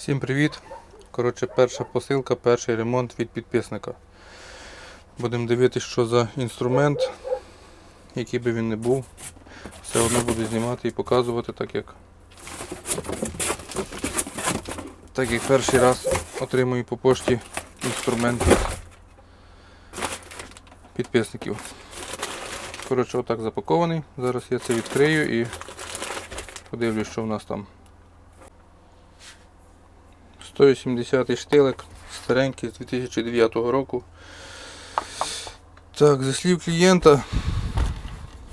Всім привіт! Коротше, перша посилка, перший ремонт від підписника. Будемо дивитися, що за інструмент, який би він не був. Все одно буду знімати і показувати, так як так як перший раз отримую по пошті інструмент підписників. Коротше, отак запакований. Зараз я це відкрию і подивлюсь, що в нас там. 180 штилек, старенький з 2009 року. Так, зі слів клієнта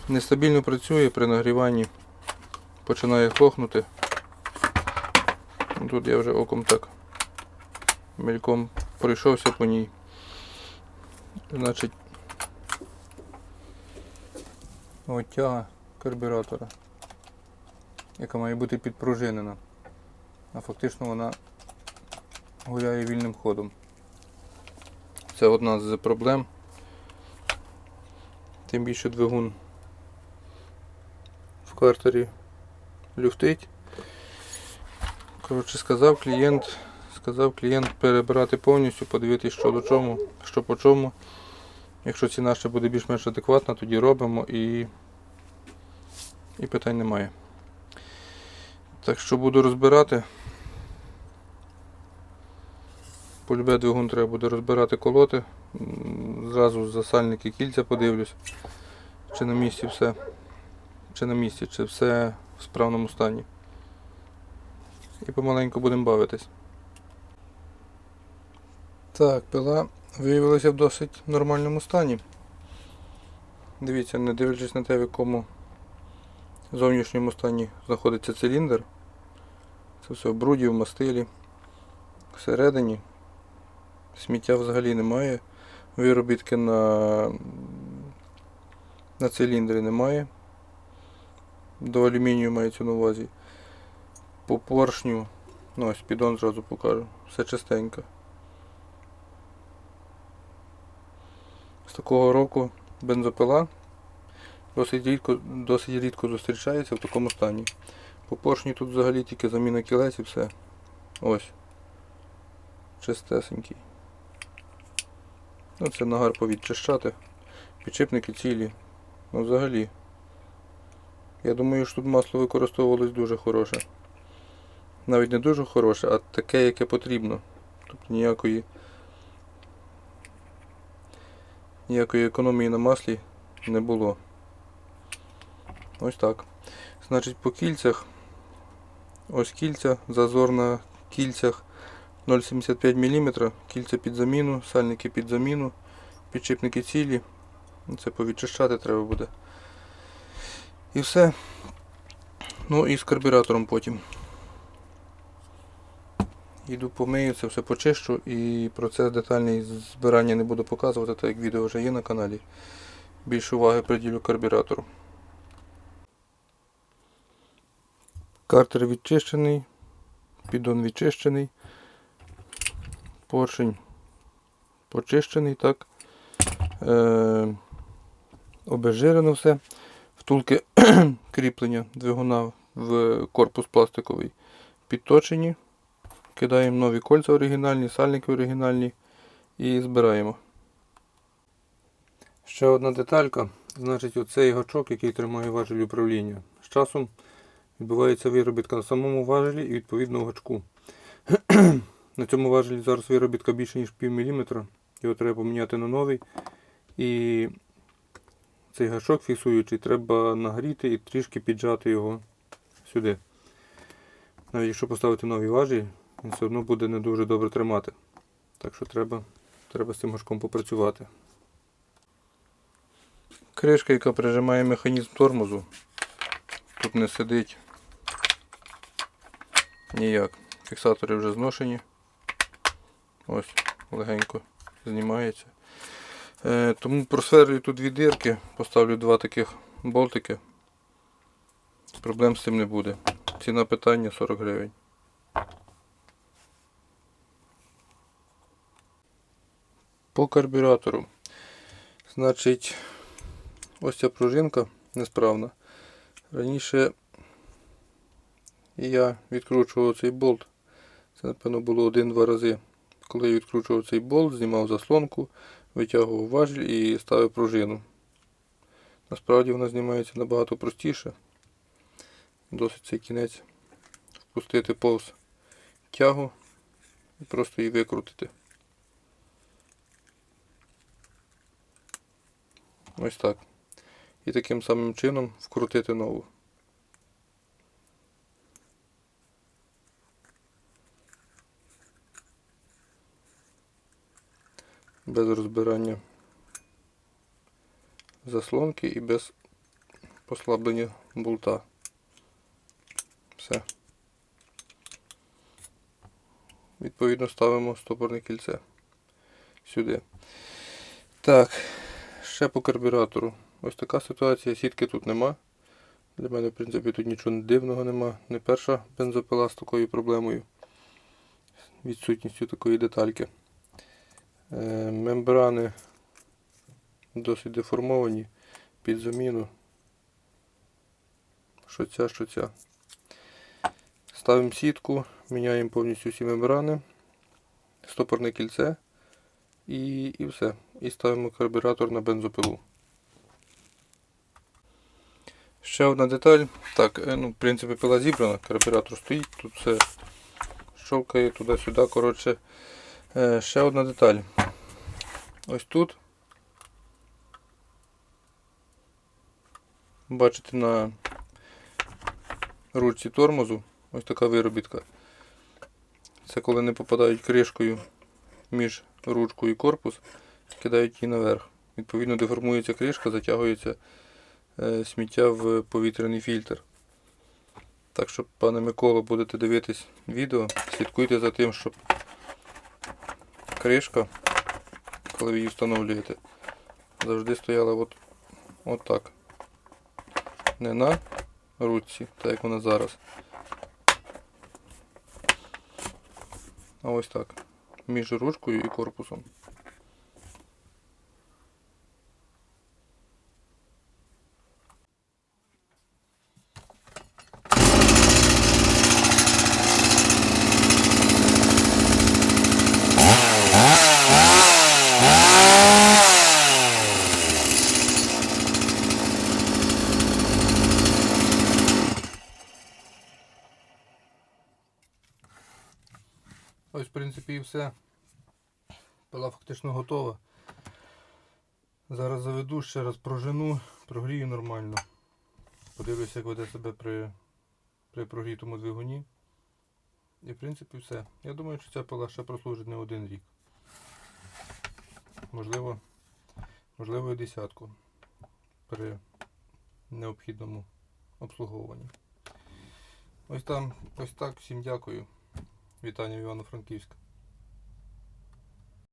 нестабільно працює при нагріванні, починає хлохнути. Тут я вже оком так мельком пройшовся по ній. Значить, от тяга карбюратора, яка має бути підпружинена, а фактично вона гуляє вільним ходом. Це одна з проблем. Тим більше двигун в квартирі люфтить. Коротше, сказав клієнт, сказав клієнт перебирати повністю, подивитись, що до чому, що по чому. Якщо ціна ще буде більш-менш адекватна, тоді робимо і, і питань немає. Так що буду розбирати. Полюбе двигун треба буде розбирати колоти. Зразу засальники кільця подивлюсь, чи на місці все, чи на місці, чи все в справному стані. І помаленьку будемо бавитись. Так, пила виявилася в досить нормальному стані. Дивіться, не дивлячись на те, в якому зовнішньому стані знаходиться циліндр. Це все в бруді, в мастилі. Всередині Сміття взагалі немає. Виробітки на, на циліндрі немає. До алюмінію мається на увазі. По поршню, ну ось підон зразу покажу. Все чистенько. З такого року бензопила досить рідко, досить рідко зустрічається в такому стані. По поршні тут взагалі тільки заміна кілець і все. Ось. Чистесенький. Ну, це нагар повідчищати. Підшипники цілі. Ну взагалі. Я думаю, що тут масло використовувалось дуже хороше. Навіть не дуже хороше, а таке, яке потрібно. Тобто ніякої ніякої економії на маслі не було. Ось так. Значить по кільцях. Ось кільця, зазор на кільцях 0,75 мм, кільця під заміну, сальники під заміну, підшипники цілі. Це повідчищати треба буде. І все. Ну і з карбюратором потім. Йду помию, це все почищу і процес детальний збирання не буду показувати, так як відео вже є на каналі. Більше уваги приділю карбюратору. Картер відчищений, піддон відчищений поршень почищений, так. Е, обезжирено все. Втулки кріплення двигуна в корпус пластиковий підточені. Кидаємо нові кольця оригінальні, сальники оригінальні і збираємо. Ще одна деталька. Значить, оцей гачок, який тримає важель управління. З часом відбувається виробітка на самому важелі і відповідно гачку. На цьому важелі зараз виробітка більше ніж пів міліметра. Його треба поміняти на новий. І цей гашок фіксуючий треба нагріти і трішки піджати його сюди. Навіть якщо поставити новий важіль, він все одно буде не дуже добре тримати. Так що треба, треба з цим гашком попрацювати. Кришка, яка прижимає механізм тормозу, тут не сидить ніяк. Фіксатори вже зношені. Ось, легенько знімається. Е, тому просверлюю тут дві дирки, поставлю два таких болтики. Проблем з цим не буде. Ціна питання 40 гривень. По карбюратору. Значить, ось ця пружинка несправна. Раніше я відкручував цей болт Це, напевно, було один-два рази. Коли я відкручував цей болт, знімав заслонку, витягував важіль і ставив пружину. Насправді вона знімається набагато простіше. Досить цей кінець впустити повз тягу і просто її викрутити. Ось так. І таким самим чином вкрутити нову. Без розбирання заслонки і без послаблення болта. Все. Відповідно ставимо стопорне кільце сюди. Так, ще по карбюратору. Ось така ситуація, сітки тут нема. Для мене, в принципі, тут нічого дивного нема. Не перша бензопила з такою проблемою. Відсутністю такої детальки. Е, мембрани досить деформовані під заміну. Що ця, що ця. Ставимо сітку, міняємо повністю всі мембрани, стопорне кільце і, і все. І ставимо карбюратор на бензопилу. Ще одна деталь. Так, е, ну, в принципі, пила зібрана, карбюратор стоїть, тут все щовкає туди-сюди. Коротше, ще одна деталь. Ось тут. Бачите на ручці тормозу ось така виробітка. Це коли не попадають кришкою між ручкою і корпус, кидають її наверх. Відповідно деформується кришка, затягується е, сміття в повітряний фільтр. Так що, пане Миколо, будете дивитись відео, слідкуйте за тим, щоб кришка, коли ви її встановлюєте, завжди стояла от, от так. Не на ручці, так як вона зараз. А ось так. Між ручкою і корпусом. Принципі, і все. Пила фактично готова. Зараз заведу, ще раз прожену, прогрію нормально. Подивлюся, як веде себе при, при прогрітому двигуні. І в принципі все. Я думаю, що ця пила ще прослужить не один рік. Можливо, можливо і десятку при необхідному обслуговуванні. Ось там, ось так. Всім дякую. Вітання Івано-Франківська.